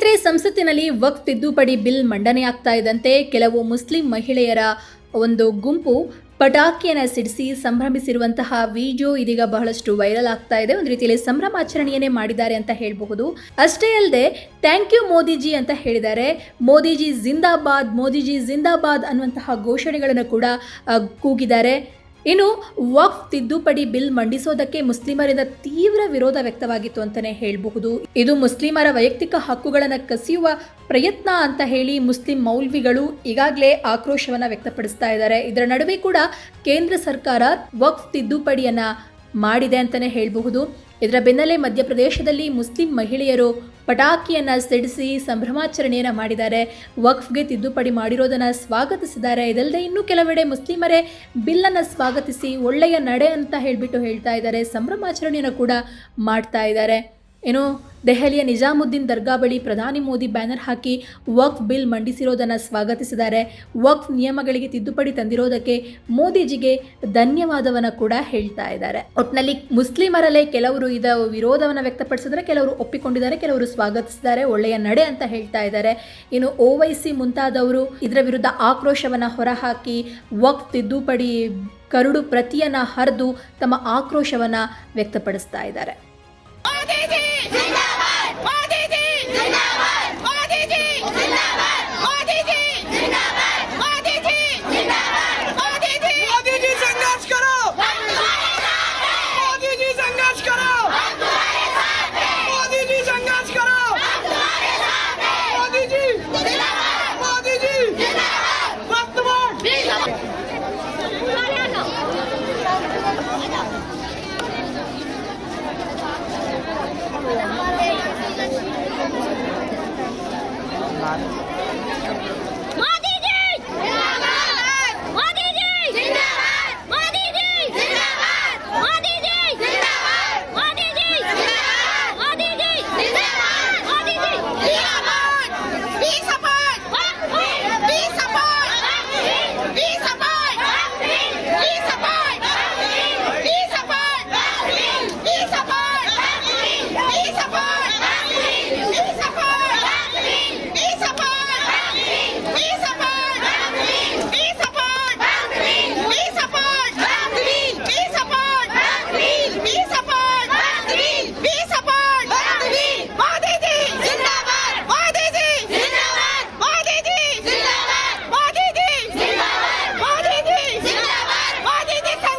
ಸಂಸತ್ತಿನಲ್ಲಿ ವಕ್ಫ್ ತಿದ್ದುಪಡಿ ಬಿಲ್ ಮಂಡನೆಯಾಗ್ತಾ ಇದ್ದಂತೆ ಕೆಲವು ಮುಸ್ಲಿಂ ಮಹಿಳೆಯರ ಒಂದು ಗುಂಪು ಪಟಾಕಿಯನ್ನು ಸಿಡಿಸಿ ಸಂಭ್ರಮಿಸಿರುವಂತಹ ವಿಡಿಯೋ ಇದೀಗ ಬಹಳಷ್ಟು ವೈರಲ್ ಆಗ್ತಾ ಇದೆ. ಒಂದು ರೀತಿಯಲ್ಲಿ ಸಂಭ್ರಮಾಚರಣೆಯನ್ನೇ ಮಾಡಿದ್ದಾರೆ ಅಂತ ಹೇಳಬಹುದು. ಅಷ್ಟೇ ಅಲ್ಲದೆ, ಥ್ಯಾಂಕ್ ಯು ಮೋದಿಜಿ ಅಂತ ಹೇಳಿದ್ದಾರೆ. ಮೋದಿಜಿ ಜಿಂದಾಬಾದ್ ಮೋದಿಜಿ ಜಿಂದಾಬಾದ್ ಅನ್ನುವಂತಹ ಘೋಷಣೆಗಳನ್ನು ಕೂಡ ಕೂಗಿದ್ದಾರೆ. ಇನ್ನು, ವಕ್ಫ್ ತಿದ್ದುಪಡಿ ಬಿಲ್ ಮಂಡಿಸೋದಕ್ಕೆ ಮುಸ್ಲಿಮರಿಂದ ತೀವ್ರ ವಿರೋಧ ವ್ಯಕ್ತವಾಗಿತ್ತು ಅಂತಾನೆ ಹೇಳಬಹುದು. ಇದು ಮುಸ್ಲಿಮರ ವೈಯಕ್ತಿಕ ಹಕ್ಕುಗಳನ್ನು ಕಸಿಯುವ ಪ್ರಯತ್ನ ಅಂತ ಹೇಳಿ ಮುಸ್ಲಿಂ ಮೌಲ್ವಿಗಳು ಈಗಾಗಲೇ ಆಕ್ರೋಶವನ್ನು ವ್ಯಕ್ತಪಡಿಸ್ತಾ ಇದ್ದಾರೆ. ಇದರ ನಡುವೆ ಕೂಡ ಕೇಂದ್ರ ಸರ್ಕಾರ ವಕ್ ತಿದ್ದುಪಡಿಯನ್ನ ಮಾಡಿದೆ ಅಂತಲೇ ಹೇಳಬಹುದು. ಇದರ ಬೆನ್ನಲ್ಲೇ ಮಧ್ಯಪ್ರದೇಶದಲ್ಲಿ ಮುಸ್ಲಿಂ ಮಹಿಳೆಯರು ಪಟಾಕಿಯನ್ನು ಸಿಡಿಸಿ ಸಂಭ್ರಮಾಚರಣೆಯನ್ನು ಮಾಡಿದ್ದಾರೆ. ವಕ್ಫ್ಗೆ ತಿದ್ದುಪಡಿ ಮಾಡಿರೋದನ್ನು ಸ್ವಾಗತಿಸಿದ್ದಾರೆ. ಇದಲ್ಲದೆ ಇನ್ನೂ ಕೆಲವೆಡೆ ಮುಸ್ಲಿಮರೇ ಬಿಲ್ಲನ್ನು ಸ್ವಾಗತಿಸಿ ಒಳ್ಳೆಯ ನಡೆ ಅಂತ ಹೇಳಿಬಿಟ್ಟು ಹೇಳ್ತಾ ಇದ್ದಾರೆ. ಸಂಭ್ರಮಾಚರಣೆಯನ್ನು ಕೂಡ ಮಾಡ್ತಾ ಇದ್ದಾರೆ. ಏನು, ದೆಹಲಿಯ ನಿಜಾಮುದ್ದೀನ್ ದರ್ಗಾ ಬಳಿ ಪ್ರಧಾನಿ ಮೋದಿ ಬ್ಯಾನರ್ ಹಾಕಿ ವಕ್ಫ್ ಬಿಲ್ ಮಂಡಿಸಿರೋದನ್ನು ಸ್ವಾಗತಿಸಿದ್ದಾರೆ. ವಕ್ಫ್ ನಿಯಮಗಳಿಗೆ ತಿದ್ದುಪಡಿ ತಂದಿರೋದಕ್ಕೆ ಮೋದಿಜಿಗೆ ಧನ್ಯವಾದವನ್ನು ಕೂಡ ಹೇಳ್ತಾ ಇದ್ದಾರೆ. ಒಟ್ಟಿನಲ್ಲಿ ಮುಸ್ಲಿಮರಲ್ಲೇ ಕೆಲವರು ಇದ ವಿರೋಧವನ್ನು ವ್ಯಕ್ತಪಡಿಸಿದರೆ ಕೆಲವರು ಒಪ್ಪಿಕೊಂಡಿದ್ದಾರೆ, ಕೆಲವರು ಸ್ವಾಗತಿಸಿದ್ದಾರೆ, ಒಳ್ಳೆಯ ನಡೆ ಅಂತ ಹೇಳ್ತಾ ಇದ್ದಾರೆ. ಇನ್ನು ಓವೈಸಿ ಮುಂತಾದವರು ಇದರ ವಿರುದ್ಧ ಆಕ್ರೋಶವನ್ನು ಹೊರಹಾಕಿ ವಕ್ಫ್ ತಿದ್ದುಪಡಿ ಕರುಡು ಪ್ರತಿಯನ್ನು ಹರಿದು ತಮ್ಮ ಆಕ್ರೋಶವನ್ನು ವ್ಯಕ್ತಪಡಿಸ್ತಾ ಇದ್ದಾರೆ.